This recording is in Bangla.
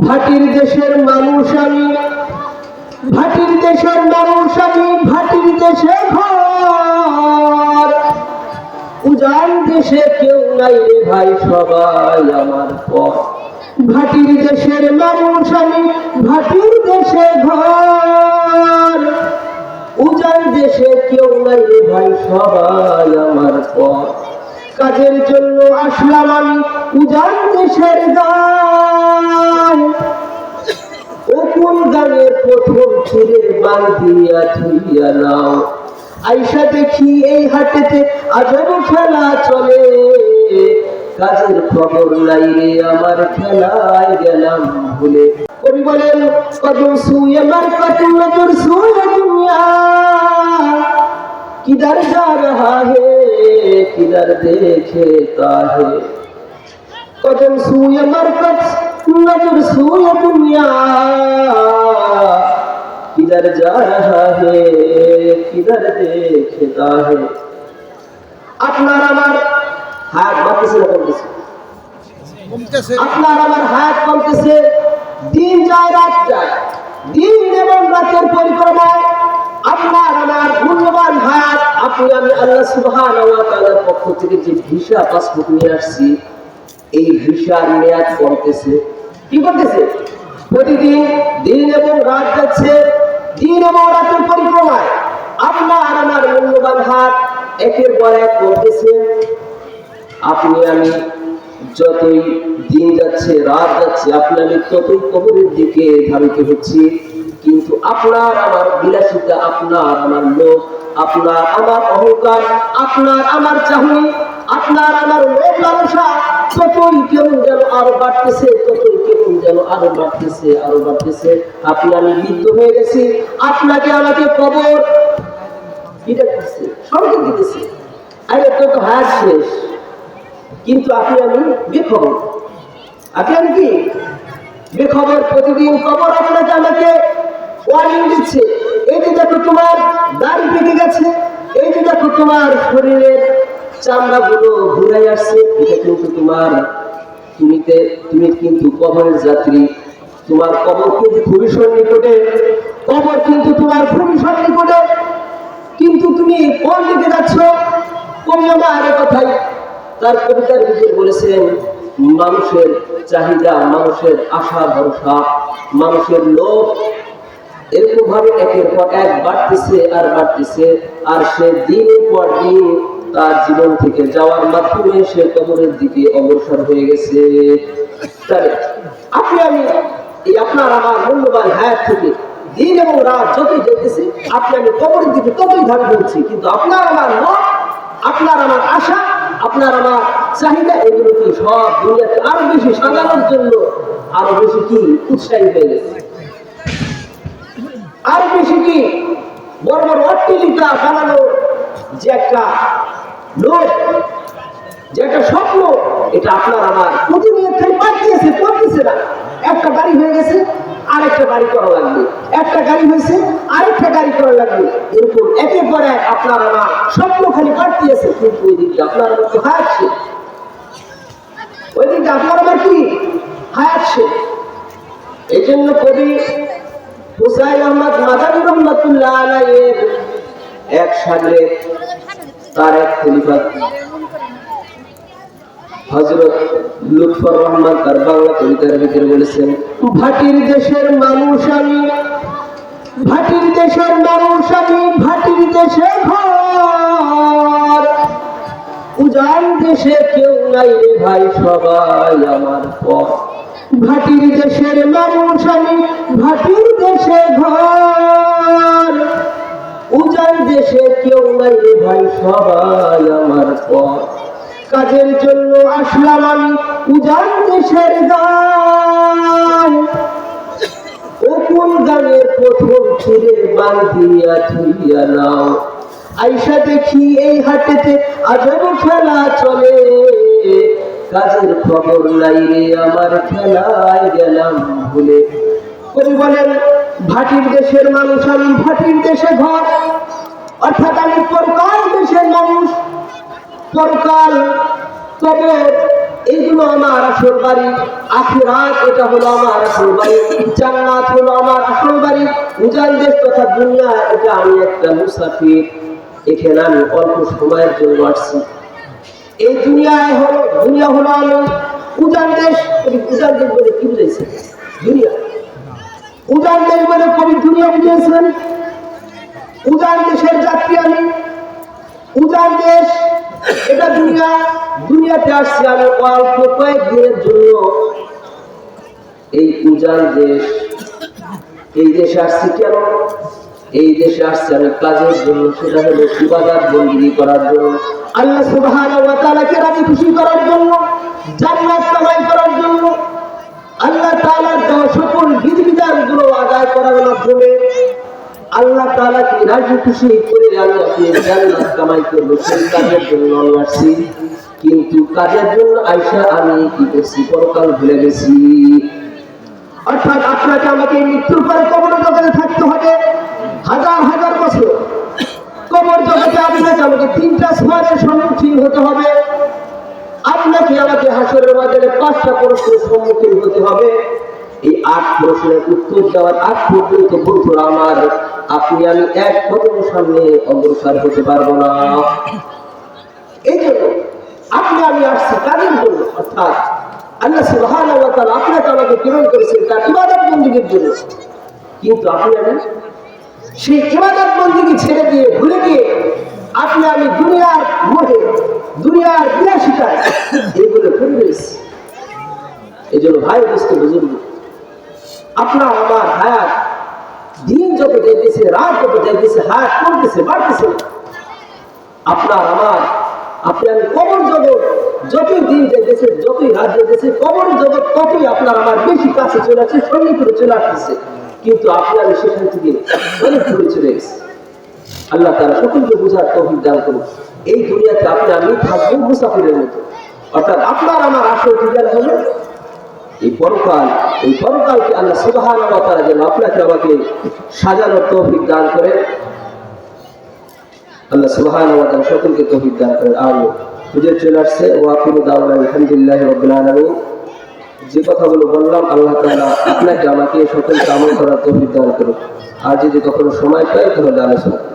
ভাটির দেশের মানুষ আমি, ভাটির দেশের মানুষ আমি, ভাটির দেশে ঘর। উজান দেশে কেউ নাই রে ভাই, সবাই আমার পর ভাটির দেশের মানুষ আমি, ভাটির দেশে ঘর। উজান দেশে কেউ নাই রে ভাই, সবাই আমার পর কাজের জন্য আসলাম আমি, উজান দেশের গান অকুল গানের প্রথম তোমার দিয়া ধুইয়া নাও। আইসা দেখি এই হাটেতে আজব খেলা চলে। কাজের খবর নাই রে আমার খেলায় গেলাম ভুলে। বলেন, কদম সুয়ে মার কদম নজর দুনিয়া। কিদার যা রহা হে কিদার দেখে তাহে। কদম সুয়ে মার কদম নজর সুয়ে দুনিয়া। किधर जा रहा है किधर देखता है আপনার আমার হাত বাড়তেছে না কমতেছে কমতেছে আপনার আমার হাত কমতেছে দিন যায় রাত যায় দিন এবং রাতের পরিক্রমায় আপনার আমার মূল্যবান হাত আপনি আমি আল্লাহ সুবহান পক্ষ থেকে যে ভিসা পাসপোর্ট নিয়ে আসছি এই ভিসার মেয়াদ কমতেছে কি করতেছে প্রতিদিন দিন এবং রাত যাচ্ছে দিন এবং রাতের পরিক্রমায়। আপনার আমার মূল্যবান হাত পর এক কমতেছে আপনি আমি যতই দিন যাচ্ছে, রাত যাচ্ছে, আপনি আমি ততই কবরের দিকে ধাবিত হচ্ছি। কিন্তু আপনার আমার বিলাসিতা, আপনার আমার লোক আপনার আমার অহংকার, আপনার আমার চাহনি কেমন যেন আরও বাড়তেছে কেমন যেন বাড়তেছে, আরও বাড়তেছে। হয়ে গেছি। আপনাকে আমাকে দিতেছে। শেষ। কিন্তু আপনি আমি বেখবর। আপনি আমি কি? বেখবর, প্রতিদিন খবর আপনাকে আমাকে ওয়ার্নিং দিচ্ছে। এই যে দেখো তোমার দাড়ি পেকে গেছে, এই যে দেখো তোমার শরীরের চামড়াগুলো ঘুরে আসছে, এটা কিন্তু তোমার তুমিতে, তুমি কিন্তু কবরের যাত্রী। তোমার কবর কিন্তু খুবই সন্নিকটে কবর কিন্তু তোমার খুবই সন্নিকটে কিন্তু তুমি কোন দিকে যাচ্ছ? কবি আমার কথাই। তার কবিতার ভিতরে বলেছেন, মানুষের চাহিদা, মানুষের আশা, ভরসা, মানুষের লোভ এরকম ভাবে একের পর এক বাড়তেছে আর বাড়তেছে। আর সে দিনের পর দিন তার জীবন থেকে যাওয়ার মাধ্যমে সে কবরের দিকে অগ্রসর হয়ে গেছে। আপনি আমি এই আপনার আমার মূল্যবান হায়াত থেকে দিন এবং রাত যতই যেতেছে আপনি আমি কবরের দিকে ততই ধাবি করছি কিন্তু আপনার আমার মত আপনার আমার আশা, আপনার আমার চাহিদা, এগুলো কি সব দুনিয়াতে আরও বেশি সাজানোর জন্য আরও বেশি কি উৎসাহী হয়ে গেছে? আর বেশি কি বড় বড় অট্টলিকা বানানো যে একটা লোক যে স্বপ্ন, এটা আপনার আমার প্রতিনিয়ত খালি পাঠিয়েছে করতেছে না। একটা গাড়ি হয়ে গেছে, আরেকটা গাড়ি করা লাগবে। একটা গাড়ি হয়েছে, আরেকটা গাড়ি করা লাগবে। এরকম একের পর এক আপনার আমার স্বপ্ন খালি পাঠিয়েছে কিন্তু ওই দিকটা আপনার আমার তো হায়াচ্ছে ওই দিকটা আপনার আমার কি? হায়াচ্ছে এই জন্য কবি হুসাইন আহমদ মাদানী রহমতুল্লাহ আলাইয়ের এক সাগরে তার এক খলিফা। হজরত লুৎফর রহমান তার বাংলা কবিতার ভিতরে বলেছেন, ভাটির দেশের মানুষ আমি, ভাটির দেশের মানুষ আমি, ভাটির দেশে ঘর। উজান দেশে কেউ নাই রে ভাই, সবাই আমার পর। ভাটির দেশের মানুষ আমি, ভাটির দেশে ঘর। নাই রে ভাই, সবাই আমার পর কাজের জন্য আসলাম আমি উজান দেশের গান। অকুল গানের প্রথম ছেড়ে বান্ধিয়া থুইয়া নাও। আইসা দেখি এই হাটেতে আজব খেলা চলে। কাজের খবর নাই রে, আমার খেলায় গেলাম ভুলে। কবি বলেন, ভাটির দেশের মানুষ আমি ভাটির দেশে ঘর। অর্থাৎ আমি পরকাল দেশের মানুষ, পরকাল এইগুলো আমার আসল বাড়ি, আখিরাত এটা হলো আমার আসল বাড়ি, জান্নাত হলো আমার আসল বাড়ি উজান দেশ তথা দুনিয়া, এটা আমি একটা মুসাফির, এখানে আমি অল্প সময়ের জন্য আসছি। এই দুনিয়ায় হলো, দুনিয়া হলো আমি উজান দেশ উজান দেশ বলে কি বুঝাইছে দুনিয়া। উজান দেশ বলে কবি দুনিয়া বুঝিয়েছেন উজান দেশের যাত্রী আমি। উজান দেশ, এটা দুনিয়া, দুনিয়াতে আসছি আমি অল্প কয়েক দিনের জন্য। এই উজান দেশ, এই দেশে আসছি কেন? এই দেশে আসছি আমি কাজের জন্য, সেটা হলো ইবাদত বন্দিগি করার জন্য। আল্লাহ সুবহানাহু ওয়া তাআলাকে রাজি খুশি করার জন্য, জান্নাত কামাই করার জন্য, আল্লাহ তাআলার দেওয়া সকল বিধিবিধানগুলো আদায় করার মাধ্যমে আল্লাহ তাআলাকে রাজি খুশি করে আমি আপনি জান্নাত কামাই করব সেই কাজের জন্য আমি আসছি কিন্তু কাজের জন্য আইসা আমি কি করছি? পরকাল ভুলে গেছি। অর্থাৎ আপনাকে আমাকে মৃত্যুর পরে কবর জগতে থাকতে হবে হাজার হাজার বছর। কবর জগতে আপনাকে আমাকে তিনটা সমাজের সম্মুখীন হতে হবে। আপনাকে আমাকে হাসরের বাজারে পাঁচটা প্রশ্নের সম্মুখীন হতে হবে। এই আট প্রশ্নের উত্তর দেওয়ার আগ পর্যন্ত বন্ধুরা আমার আপনি আমি এক কদম সামনে অগ্রসর হতে পারব না। এই জন্য আপনি আমি আসছি কাজের জন্য, অর্থাৎ আল্লাহ আপনাকে আমাকে প্রেরণ করেছেন তার ইবাদত জন্য। কিন্তু আপনি আমি সেই ইবাদত বন্দিগি ছেড়ে দিয়ে ভুলে গিয়ে আপনি আমি দুনিয়ার মোহে, দুনিয়ার বিলাসিতায় এগুলো ফেলে দিয়েছি। এই জন্য ভাই বুঝতে বুঝুন, আপনার আমার হায়াত হায়াত কমতেছে বাড়তেছে আপনার আমার, আপনি আমি কবর জগৎ, যতই দিন যেতেছে যতই রাত যেতেছে কবর জগৎ ততই আপনার আমার বেশি কাছে চলে আসছে চলে আসতেছে। কিন্তু আপনি আমি সেখান থেকে অনেক দূরে চলে আল্লাহ তারা সকলকে বোঝার তৌফিক দান করুন এই দুনিয়াতে আপনি আমি থাকব মুসাফিরের মতো। অর্থাৎ আপনার আমার আসল ঠিকানা হলো এই পরকাল, এই পরকালকে আল্লাহ সুবাহান যেন আপনাকে আমাকে সাজানোর তৌফিক দান করেন। আল্লাহ সুবহান ওয়া সকলকে তৌফিক দান করেন। আমিন। হুজুর চলে আসছে। ওয়া আখিরু দাওয়ানা আলহামদুলিল্লাহ আলামিন। যে কথাগুলো বললাম, আল্লাহ তাআলা আপনাকে আমাকে সকলকে আমল করার তৌফিক দান করুন আর যদি কখনো সময় পাই, তাহলে আলোচনা।